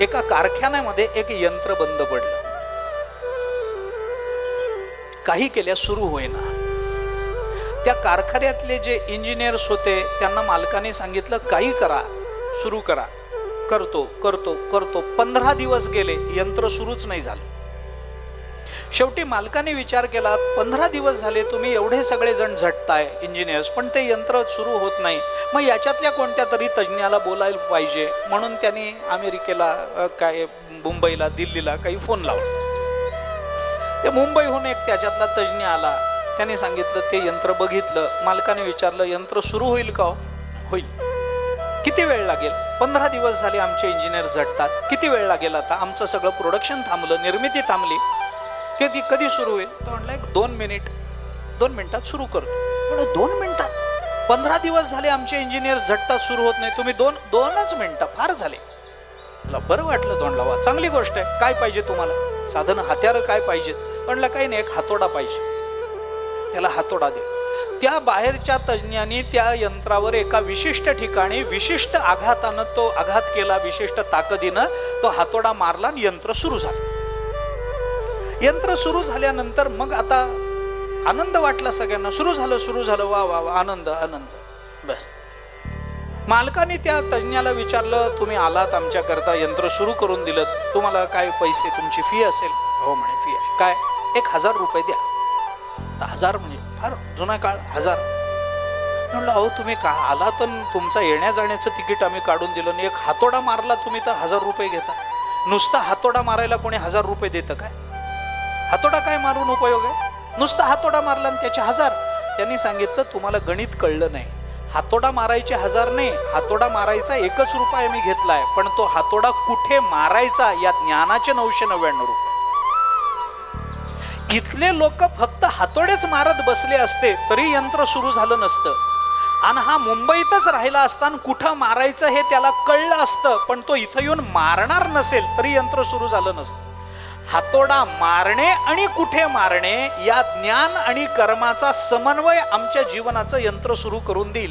एका कारखान्यामध्ये एक यंत्र बंद पडलं. काही केल्या सुरू होईना. त्या कारखान्यातले जे इंजिनियर्स होते त्यांना मालकाने सांगितलं काही करा सुरू करा. करतो करतो करतो. पंधरा दिवस गेले यंत्र सुरूच नाही झालं. शेवटी मालकाने विचार केला पंधरा दिवस झाले तुम्ही एवढे सगळे जण झटताय इंजिनियर्स पण ते यंत्र सुरू होत नाही. मग याच्यातल्या कोणत्या तरी तज्ज्ञाला बोलायला पाहिजे. म्हणून त्यांनी अमेरिकेला काय मुंबईला दिल्लीला काही फोन लावला. ते मुंबईहून एक त्याच्यातला तज्ज्ञ आला. त्याने सांगितलं ते यंत्र बघितलं. मालकाने विचारलं यंत्र सुरू होईल का? होईल. किती वेळ लागेल? पंधरा दिवस झाले आमचे इंजिनियर झटतात. किती वेळ लागेल आता? आमचं सगळं प्रोडक्शन थांबलं निर्मिती थांबली. कधी कधी सुरू होईल. तर म्हणलं एक दोन मिनिट दोन मिनिटात सुरू करतो. म्हणलं दोन मिनिटात? पंधरा दिवस झाले आमचे इंजिनियर झटतात सुरू होत नाही. तुम्ही दोन दोनच मिनिटं फार झाले. मला बरं वाटलं तोंडला वा चांगली गोष्ट आहे. काय पाहिजे तुम्हाला? साधन हत्यारं काय पाहिजेत? म्हणलं काही नाही एक हातोडा पाहिजे. त्याला हातोडा दे. त्या बाहेरच्या तज्ज्ञांनी त्या यंत्रावर एका विशिष्ट ठिकाणी विशिष्ट आघातानं तो आघात केला विशिष्ट ताकदीनं तो हातोडा मारला आणि यंत्र सुरू झालं. यंत्र सुरू झाल्यानंतर मग आता आनंद वाटला सगळ्यांना. सुरू झालं सुरू झालं. वा वा वा. आनंद आनंद. बस. मालकाने त्या तज्ज्ञाला विचारलं तुम्ही आलात आमच्याकरता यंत्र सुरू करून दिलं. तुम्हाला काय पैसे तुमची फी असेल? हो म्हणे फी आहे. काय? एक हजार रुपये द्या. हजार म्हणजे फार जुना काळ हजार. म्हणलं अहो तुम्ही का आला तर तुमचा येण्या जाण्याचं तिकीट आम्ही काढून दिलं आणि एक हातोडा मारला तुम्ही तर हजार रुपये घेता. नुसता हातोडा मारायला कोणी हजार रुपये देतं काय? हातोडा काय मारून उपयोग आहे? नुसता हातोडा मारला आणि त्याचे हजार. त्यांनी सांगितलं तुम्हाला गणित कळलं नाही. हातोडा मारायचे हजार नाही. हातोडा मारायचा एकच रुपये मी घेतलाय. पण तो हातोडा कुठे मारायचा या ज्ञानाचे नऊशे नव्याण्णव रुपये. इथले लोक फक्त हातोडेच मारत बसले असते तरी यंत्र सुरू झालं नसतं. आणि हा मुंबईतच राहिला असता आणि कुठं मारायचं हे त्याला कळलं असतं पण तो इथं येऊन मारणार नसेल तरी यंत्र सुरू झालं नसतं. हातोडा मारणे आणि कुठे मारणे या ज्ञान आणि कर्माचा समन्वय आमच्या जीवनाचं यंत्र सुरू करून देईल.